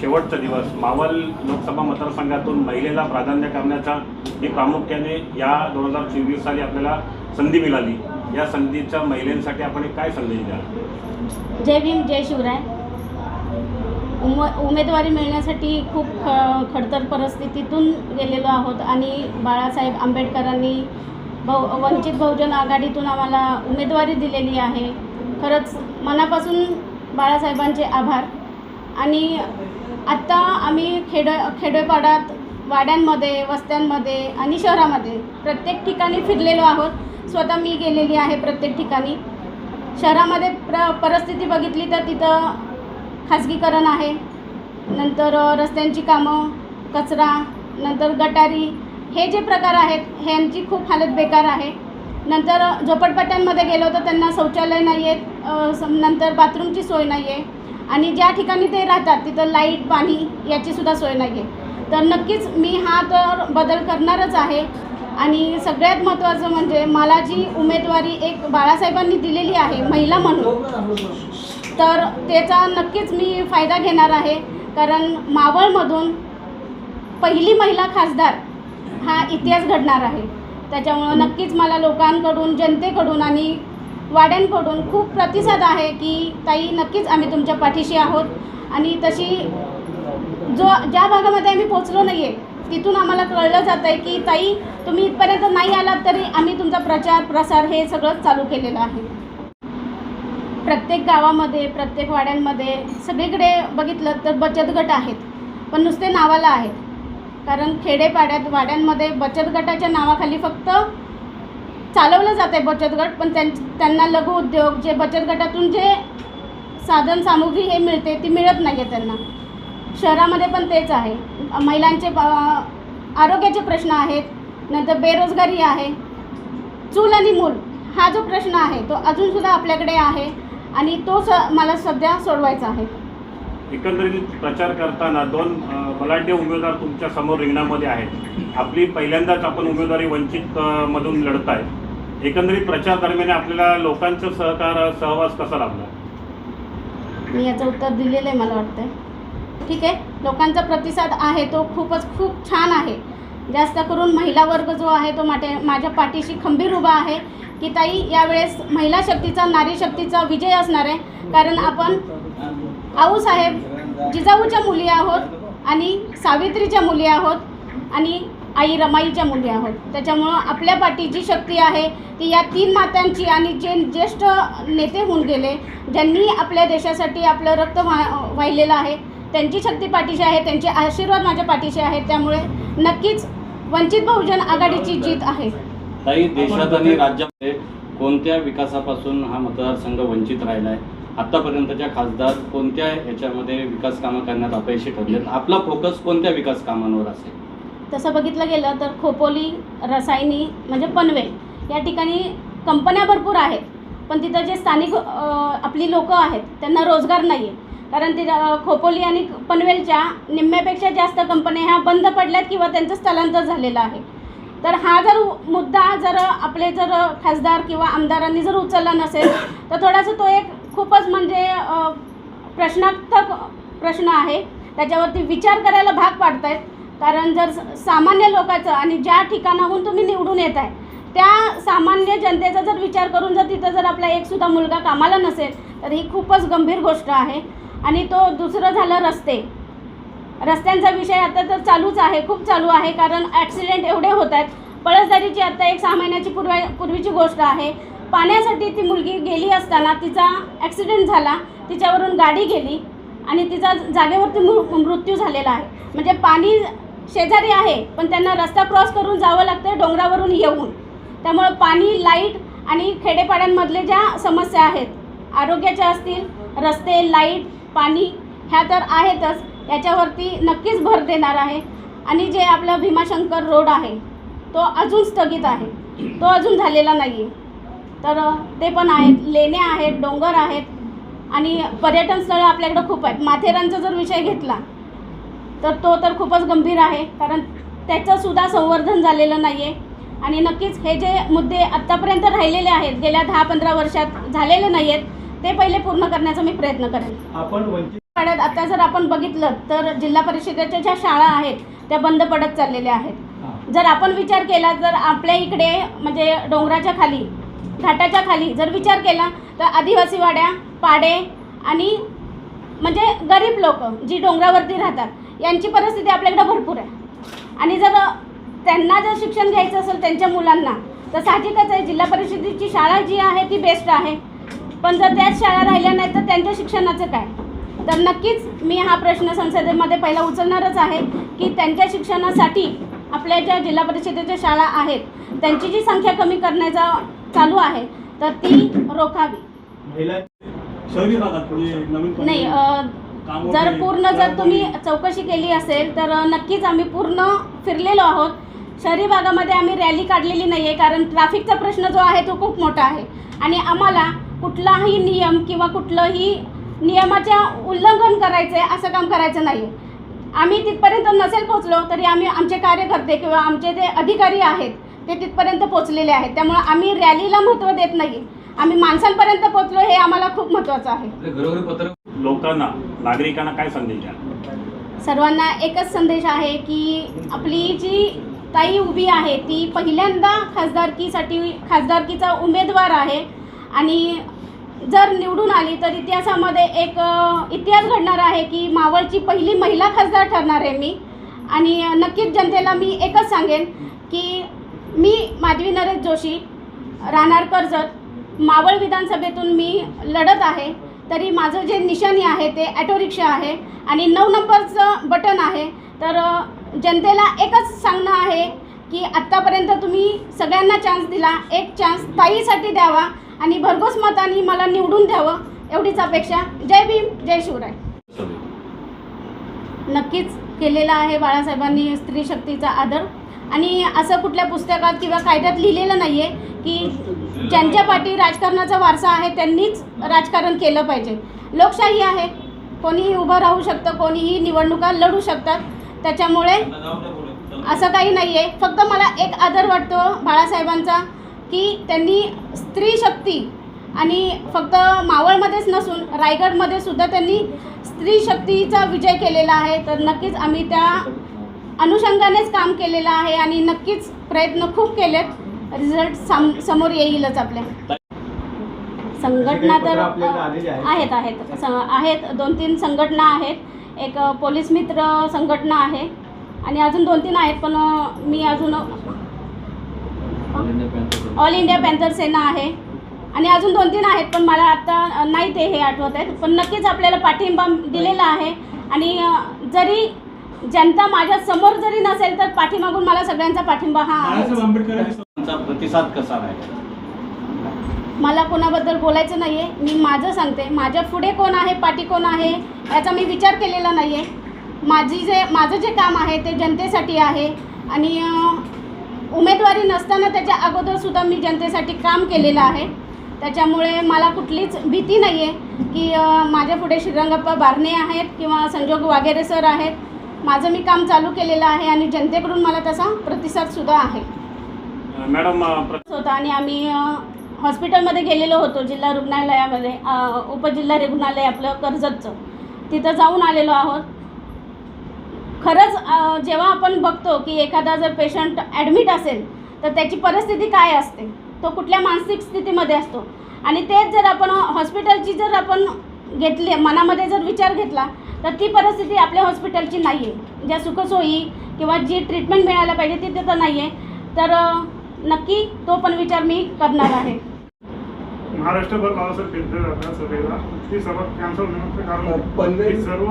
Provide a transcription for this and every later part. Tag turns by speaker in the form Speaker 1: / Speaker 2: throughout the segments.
Speaker 1: शेवटचा दिवस. मावल लोकसभा मतदारसंघातून महिलेला प्राधान्य करण्याचा ही प्रामुख्याने या दोन हजार चोवीस साली आपल्याला संधी मिळाली. या संधीच्या महिलांसाठी आपण एक काय संदेश द्या
Speaker 2: जय भीम जय शिवराय. उम उमेदवारी मिळण्यासाठी खूप ख खडतर परिस्थितीतून गेलेलो आहोत आणि बाळासाहेब आंबेडकरांनी बहु वंचित बहुजन आघाडीतून आम्हाला उमेदवारी दिलेली आहे. खरंच मनापासून बाळासाहेबांचे आभार आणि आत्ता आम्ही खेड खेडेपाडात वाड्यांमध्ये वस्त्यांमध्ये आणि शहरामध्ये प्रत्येक ठिकाणी फिरलेलो आहोत. स्वतः मी गेलेली आहे प्रत्येक ठिकाणी. शहरामध्ये प्र परिस्थिती बघितली तर तिथं खाजगीकरण आहे. नंतर रस्त्यांची कामं कचरा नंतर गटारी हे जे प्रकार आहेत ह्यांची खूप हालत बेकार आहे. नंतर झोपडपट्ट्यांमध्ये गेलो तर त्यांना शौचालय नाही आहेत नंतर बाथरूमची सोय नाही आहे आणि ज्या ठिकाणी ते राहतात तिथं लाइट पाणी याचीसुद्धा सोय नाही आहे तर नक्कीच मी हा तर बदल करणारच आहे. आणि सगळ्यात महत्त्वाचं म्हणजे मला जी उमेदवारी एक बाळासाहेबांनी दिलेली आहे महिला म्हणून. तर त्याचा नक्कीच मी फायदा घेणार आहे. कारण मावळमधून पहिली महिला खासदार हा इतिहास घडणार आहे. त्याच्यामुळं नक्कीच मला लोकांकडून जनतेकडून आणि वाड्यांकडून खूप प्रतिसाद आहे की ताई नक्कीच आम्ही तुमच्या पाठीशी आहोत. आणि तशी जो ज्या भागामध्ये आम्ही पोचलो नाही आहे तिथून आम्हाला कळलं जातं आहे की ताई तुम्ही इथपर्यंत नाही आलात तरी आम्ही तुमचा प्रचार प्रसार हे सगळं चालू केलेलं आहे. प्रत्येक गावामध्ये प्रत्येक वाड्यांमध्ये सगळीकडे बघितलं तर बचत गट आहेत पण नुसते नावाला आहेत. कारण खेडेपाड्यात वाड्यांमध्ये बचत गटाच्या नावाखाली फक्त चालवलं जात आहे बचत गट पण त्यां त्यांना लघु उद्योग जे बचत गटातून जे साधन सामुग्री हे मिळते ती मिळत नाही आहे त्यांना. शहरामध्ये पण तेच आहे. महिलांचे आरोग्याचे प्रश्न आहेत नंतर बेरोजगारी आहे. चूल आणि मूल हा जो प्रश्न आहे तो अजूनसुद्धा आपल्याकडे आहे आणि तो स मला सध्या सोडवायचा आहे.
Speaker 1: एकंदरीत प्रचार करताना दोन बलाढ्य उमेदवार तुमच्यासमोर रिंगणामध्ये आहेत. आपली पहिल्यांदाच आपण उमेदवारी वंचित मधून लढत आहे एकंदरीत प्रचार दरम्यान आपल्याला लोकांचं सहकार सहवास कसा लाभला?
Speaker 2: मी याचं उत्तर दिलेलं आहे मला वाटतं ठीक आहे लोकांचा प्रतिसाद आहे तो खूपच खूप छान आहे. जास्त करून महिला वर्ग जो आहे तो माटे माझ्या पाठीशी खंबीर उभा आहे. की ताई यावेळेस महिला शक्तीचा नारी शक्तीचा विजय असणार आहे. कारण आपण आऊसाहेब जिजाऊच्या मुली आहोत आणि सावित्रीच्या मुली आहोत. आणि आई रमाईच्या मुली आहोत. त्याच्यामुळं आपल्या पाठीची शक्ती आहे ती या तीन मातांची आणि जे ज्येष्ठ नेते होऊन गेले ज्यांनी आपल्या देशासाठी आपलं रक्त वा वाहिलेलं आहे त्यांची शक्ती पाठीशी आहे त्यांचे आशीर्वाद माझ्या पाठीशी आहेत त्यामुळे नक्कीच वंचित बहुजन आघाडीची जीत आहे.
Speaker 3: ताई देशात आणि राज्यामध्ये कोणत्या विकासापासून हा मतदारसंघ वंचित राहिला आहे आतापर्यंतच्या खासदार कोणत्या याच्यामध्ये विकास कामं करण्यात अपयशी ठरलेत? आपला फोकस कोणत्या विकास कामांवर असेल?
Speaker 2: तसं बघितलं गेलं तर खोपोली रसायनी म्हणजे पनवेल या ठिकाणी कंपन्या भरपूर आहेत. पण तिथं जे स्थानिक आपली लोकं आहेत त्यांना रोजगार नाही आहे कारण तिथं खोपोली आणि पनवेलच्या निम्म्यापेक्षा जास्त कंपन्या ह्या बंद पडल्यात किंवा त्यांचं स्थलांतर झालेलं आहे. तर हा जर मुद्दा जर आपले जर खासदार किंवा आमदारांनी जर उचलला नसेल तर थोडासा तो एक खूपच म्हणजे प्रश्नार्थक प्रश्न आहे. त्याच्यावरती विचार करायला भाग पाडत आहेत कारण जर स- सामान्य लोकांचं आणि ज्या ठिकाणाहून तुम्ही निवडून येत आहे त्या सामान्य जनतेचा जर विचार करून जर तिथं जर आपला एकसुद्धा मुलगा कामाला नसेल तर ही खूपच गंभीर गोष्ट आहे. आणि तो दुसरं झालं रस्ते. रस्त्यांचा विषय आता तर चालूच आहे खूप चालू आहे कारण ॲक्सिडेंट एवढे होत आहेत. पळसदारीची आता एक सहा महिन्याची पूर्व पूर्वीची गोष्ट आहे. पाण्यासाठी ती मुलगी गेली असताना तिचा ॲक्सिडेंट झाला तिच्यावरून गाडी गेली आणि तिचा जागेवरती मृ मृत्यू झालेला आहे. म्हणजे पाणी शेजारी आहे पण त्यांना रस्ता क्रॉस करून जावं लागतं डोंगरावरून येऊन. त्यामुळं पाणी लाइट आणि खेडेपाड्यांमधले ज्या समस्या आहेत आरोग्याच्या असतील रस्ते लाइट पाणी ह्या तर आहेतच याच्यावरती नक्कीच भर देणार आहे. आणि जे आपलं भीमाशंकर रोड आहे तो अजून स्थगित आहे. तो अजून झालेला नाही आहे तर ते पण आहेत लेण्या आहेत डोंगर आहेत आणि पर्यटन स्थळं आपल्याकडं खूप आहेत. माथेरानचा जर विषय घेतला तर तो तर खूपच गंभीर आहे कारण त्याचंसुद्धा संवर्धन झालेलं नाही आहे आणि नक्कीच हे जे मुद्दे आत्तापर्यंत राहिलेले आहेत गेल्या दहा पंधरा वर्षात झालेले नाही आहेत ते पहिले पूर्ण करण्याचा मी प्रयत्न करेन.
Speaker 4: आपण
Speaker 2: पाड्यात आता जर आपण बघितलं तर जिल्हा परिषदेच्या ज्या शाळा आहेत त्या बंद पडत चाललेल्या आहेत. जर आपण विचार केला तर आपल्या इकडे म्हणजे डोंगराच्या खाली घाटाच्या खाली जर विचार केला तर आदिवासी वाड्या पाडे आणि म्हणजे गरीब लोक जी डोंगरावरती राहतात यांची परिस्थिती आपल्याकडे भरपूर आहे. आणि जर त्यांना जर शिक्षण घ्यायचं असेल त्यांच्या मुलांना तर साहजिकच आहे. जिल्हा परिषदेची शाळा जी आहे ती बेस्ट आहे. पण जर त्याच शाळा राहिल्या नाही तर त्यांच्या शिक्षणाचं काय? तर नक्कीच मी हा प्रश्न संसदेमध्ये पहिला उचलणारच आहे की त्यांच्या शिक्षणासाठी आपल्या ज्या जिल्हा परिषदेच्या शाळा आहेत त्यांची जी संख्या कमी करण्याचा चालू आहे तर ती रोखावी. नाही जर पूर्ण जर तुम्ही चौकशी केली असेल तर नक्कीच आम्ही पूर्ण फिरलेलो आहोत. शहरी भागामध्ये आम्ही रॅली काढलेली नाही आहे कारण ट्रॅफिकचा प्रश्न जो आहे तो खूप मोठा आहे. आणि आम्हाला कुठलाही नियम किंवा कुठलंही नियमाच्या उल्लंघन करायचं आहे असं काम करायचं नाही आहे आम्ही तिथपर्यंत नसेल पोचलो तरी आम्ही आमचे कार्यकर्ते किंवा आमचे जे अधिकारी आहेत ते तिथपर्यंत पोचलेले आहेत. त्यामुळं आम्ही रॅलीला महत्त्व देत नाही आम्ही माणसांपर्यंत पोचलो हे आम्हाला खूप महत्त्वाचं आहे.
Speaker 1: लोकांना नागरिकांना काय संदेश द्या
Speaker 2: सर्वांना एकच संदेश आहे की आपली जी ताई उभी आहे ती पहिल्यांदा खासदारकीसाठी खासदारकीचा उमेदवार आहे. आणि जर निवडून आली तर इतिहासामध्ये एक इतिहास घडणार आहे की मावळची पहिली महिला खासदार ठरणार आहे मी. आणि नक्कीच जनतेला मी एकच सांगेन की मी माधवी नरेश जोशी राहणार कर्जत. मावळ विधानसभेतून मी लढत आहे. तरी माझं जे निशाणी आहे ते ॲटो रिक्षा आहे आणि नऊ नंबरचं बटन आहे. तर जनतेला एकच सांगणं आहे की आत्तापर्यंत तुम्ही सगळ्यांना चान्स दिला. एक चान्स ताईसाठी द्यावा आणि भरघोस मतांनी मला निवडून द्यावं एवढीच अपेक्षा. जय भीम जय शिवराय. नक्कीच केलेला आहे बाळासाहेबांनी स्त्री शक्तीचा आदर. आणि असं कुठल्या पुस्तकात किंवा कायद्यात लिहिलेलं नाही आहे की ज्यांच्या पाठी राजकारणाचा वारसा आहे त्यांनीच राजकारण केलं पाहिजे. लोकशाही आहे. कोणीही उभं राहू शकतं कोणीही निवडणुका लढू शकतात. त्याच्यामुळे असं काही नाही आहे फक्त मला एक आदर वाटतो बाळासाहेबांचा की त्यांनी स्त्री शक्ती आणि फक्त मावळमध्येच नसून रायगडमध्ये सुद्धा त्यांनी स्त्री शक्तीचा विजय केलेला आहे. तर नक्कीच आम्ही त्या अनुषंगानेच काम केलेलं आहे आणि नक्कीच प्रयत्न खूप केलेत. रिझल्ट साम समोर येईलच आपल्या संघटना तर
Speaker 4: आहेत.
Speaker 2: आहेत. आहेत स- आहेत दोन तीन संघटना आहेत. एक पोलीस मित्र संघटना आहे. आणि अजून दोन तीन आहेत पण मी अजून ऑल इंडिया पॅन्थर सेना आहे. आणि अजून दोन तीन आहेत पण मला आता नाही ते हे आठवत आहेत. पण नक्कीच आपल्याला पाठिंबा दिलेला आहे. आणि जरी जनता माझ्यासमोर जरी नसेल तर पाठीमागून मला सगळ्यांचा पाठिंबा हा आहे
Speaker 3: प्रतिसाद कसा राहील?
Speaker 2: मला कोणाबद्दल बोलायचं नाही आहे मी माझं सांगते. माझ्या पुढे कोण आहे पाठी कोण आहे याचा मी विचार केलेला नाही आहे माझी जे माझं जे काम आहे ते जनतेसाठी आहे. आणि उमेदवारी नसताना त्याच्या अगोदरसुद्धा मी जनतेसाठी काम केलेलं आहे. त्याच्यामुळे मला कुठलीच भीती नाही आहे की माझ्या पुढे श्रीरंगप्पा बारणे आहेत किंवा संजोग वागेरे सर आहेत. माझं मी काम चालू केलेलं आहे आणि जनतेकडून मला तसा प्रतिसादसुद्धा आहे.
Speaker 1: मॅडम
Speaker 2: होता आणि आम्ही हॉस्पिटलमध्ये गेलेलो होतो जिल्हा रुग्णालयामध्ये उपजिल्हा रुग्णालय आपलं कर्जतचं. तिथं जाऊन आलेलो आहोत. खरंच जेव्हा आपण बघतो की एखादा जर पेशंट ॲडमिट असेल तर त्याची परिस्थिती काय असते? तो कुठल्या मानसिक स्थितीमध्ये असतो? आणि तेच जर आपण हॉस्पिटलची जर आपण घेतली मनामध्ये जर विचार घेतला तर ती परिस्थिती आपल्या हॉस्पिटलची नाही आहे ज्या सुखसोयी किंवा जी ट्रीटमेंट मिळायला पाहिजे ती तिथं नाही आहे तर नक्की तो पण विचार मी करणार आहे.
Speaker 5: महाराष्ट्रभर बाबासाहेब फिरते जातात सभेला ती सभा कॅन्सल होण्याचं कारण
Speaker 4: पनवेल-
Speaker 5: सर्व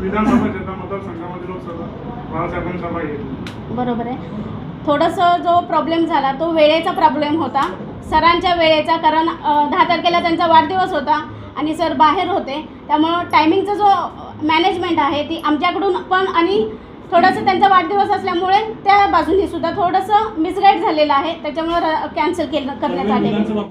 Speaker 5: विधानसभा क्षेत्र मतदारसंघामध्ये लोकसभा बाळासाहेबांनी सभा घेतली
Speaker 2: बरोबर आहे. थोडंसं जो प्रॉब्लेम झाला तो वेळेचा प्रॉब्लेम होता. सरांच्या वेळेचा कारण दहा तारखेला त्यांचा वाढदिवस होता आणि सर बाहेर होते. त्यामुळं टायमिंगचा जो मॅनेजमेंट आहे ती आमच्याकडून पण आणि थोडंसं त्यांचा वाढदिवस असल्यामुळे त्या बाजूनी सुद्धा थोडंसं मिसगाईड झालेलं आहे. त्याच्यामुळे कॅन्सल केलं करण्यात
Speaker 4: मुलांचं